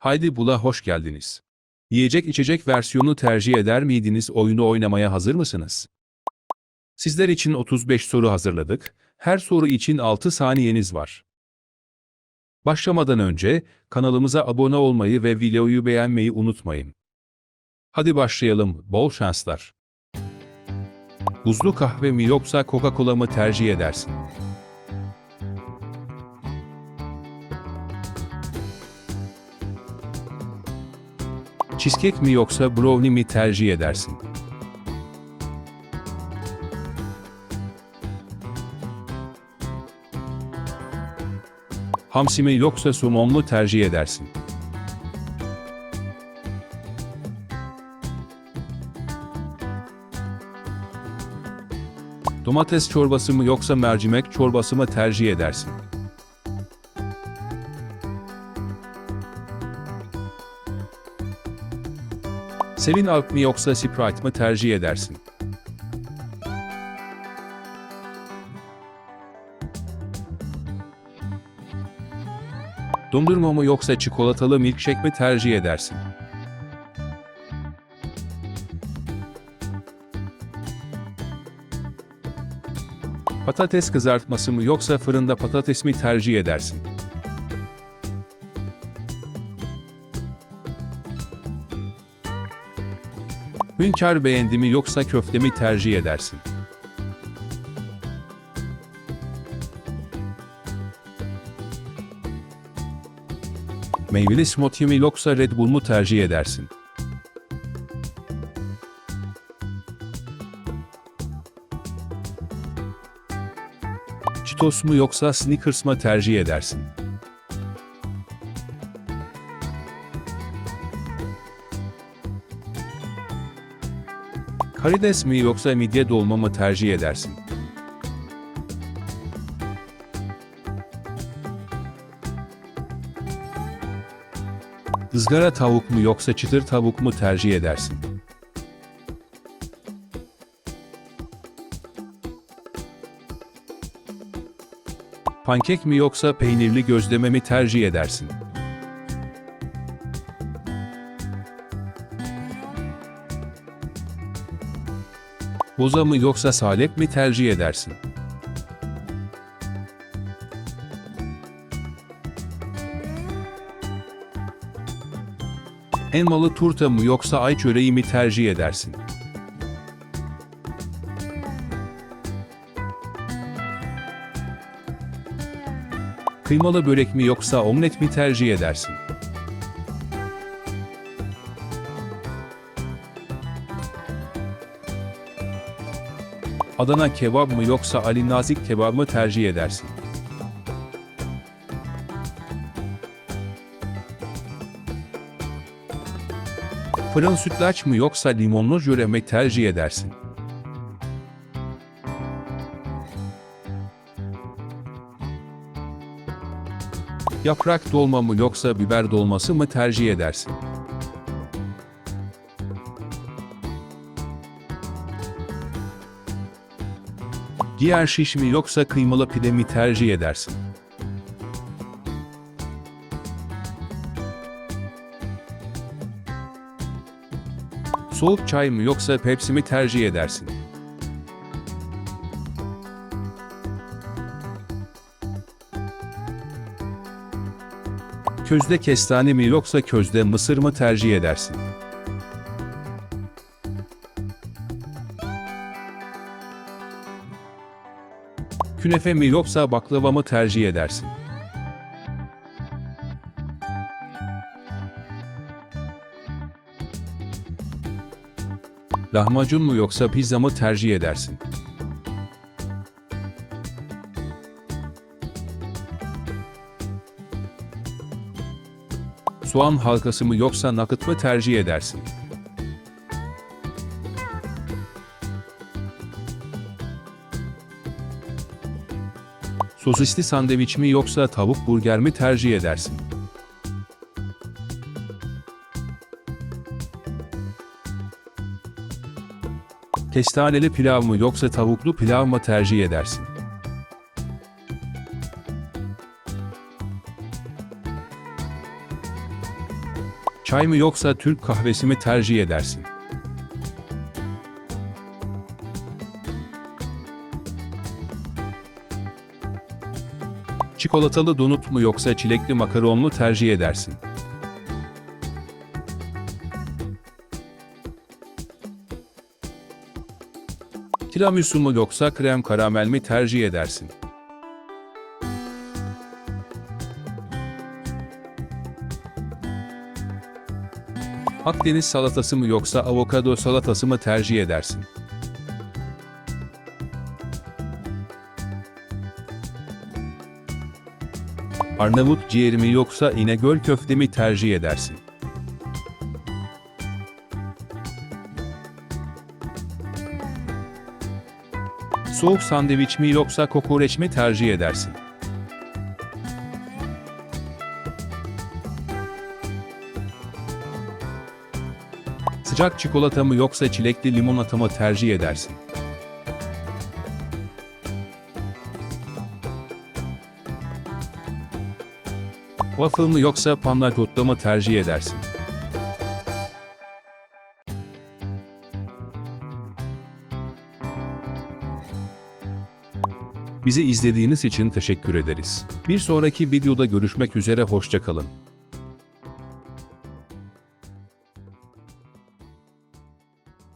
Haydi Bula hoş geldiniz. Yiyecek içecek versiyonu tercih eder miydiniz oyunu oynamaya hazır mısınız? Sizler için 35 soru hazırladık. Her soru için 6 saniyeniz var. Başlamadan önce kanalımıza abone olmayı ve videoyu beğenmeyi unutmayın. Hadi başlayalım. Bol şanslar. Buzlu kahve mi yoksa Coca-Cola mı tercih edersin? Cheesecake mi yoksa brownie mi tercih edersin? Hamsi mi yoksa somon mu tercih edersin? Domates çorbası mı yoksa mercimek çorbası mı tercih edersin? Sevin Alp mi yoksa Sprite mı tercih edersin? Dondurma mı yoksa çikolatalı milkshake mi tercih edersin? Patates kızartması mı yoksa fırında patates mi tercih edersin? Hünkar beğendi mi yoksa köfte mi tercih edersin? Meyveli smoothie mi yoksa Red Bull mu tercih edersin? Cheetos mu yoksa Snickers mı tercih edersin? Karides mi yoksa midye dolma mı tercih edersin? Izgara tavuk mu yoksa çıtır tavuk mu tercih edersin? Pankek mi yoksa peynirli gözleme mi tercih edersin? Boza mı yoksa salep mi tercih edersin? Elmalı turta mı yoksa ay çöreği mi tercih edersin? Kıymalı börek mi yoksa omlet mi tercih edersin? Adana kebap mı yoksa Ali Nazik kebap mı tercih edersin? Fırın sütlaç mı yoksa limonlu jöle mi tercih edersin? Yaprak dolma mı yoksa biber dolması mı tercih edersin? Diğer şiş mi yoksa kıymalı pide mi tercih edersin? Soğuk çay mı yoksa Pepsi mi tercih edersin? Közde kestane mi yoksa közde mısır mı tercih edersin? Künefe mi yoksa baklava mı tercih edersin? Lahmacun mu yoksa pizza mı tercih edersin? Soğan halkası mı yoksa nakıt mı tercih edersin? Sosisli sandviç mi yoksa tavuk burger mi tercih edersin? Kestaneli pilav mı yoksa tavuklu pilav mı tercih edersin? Çay mı yoksa Türk kahvesi mi tercih edersin? Çikolatalı donut mu yoksa çilekli makaron mu tercih edersin? Tiramisu mu yoksa krem karamel mi tercih edersin? Akdeniz salatası mı yoksa avokado salatası mı tercih edersin? Arnavut ciğeri mi yoksa İnegöl köfte mi tercih edersin? Soğuk sandviç mi yoksa kokoreç mi tercih edersin? Sıcak çikolata mı yoksa çilekli limonata mı tercih edersin? Waffle mı yoksa panna cotta mı tercih edersin? Bizi izlediğiniz için teşekkür ederiz. Bir sonraki videoda görüşmek üzere hoşçakalın.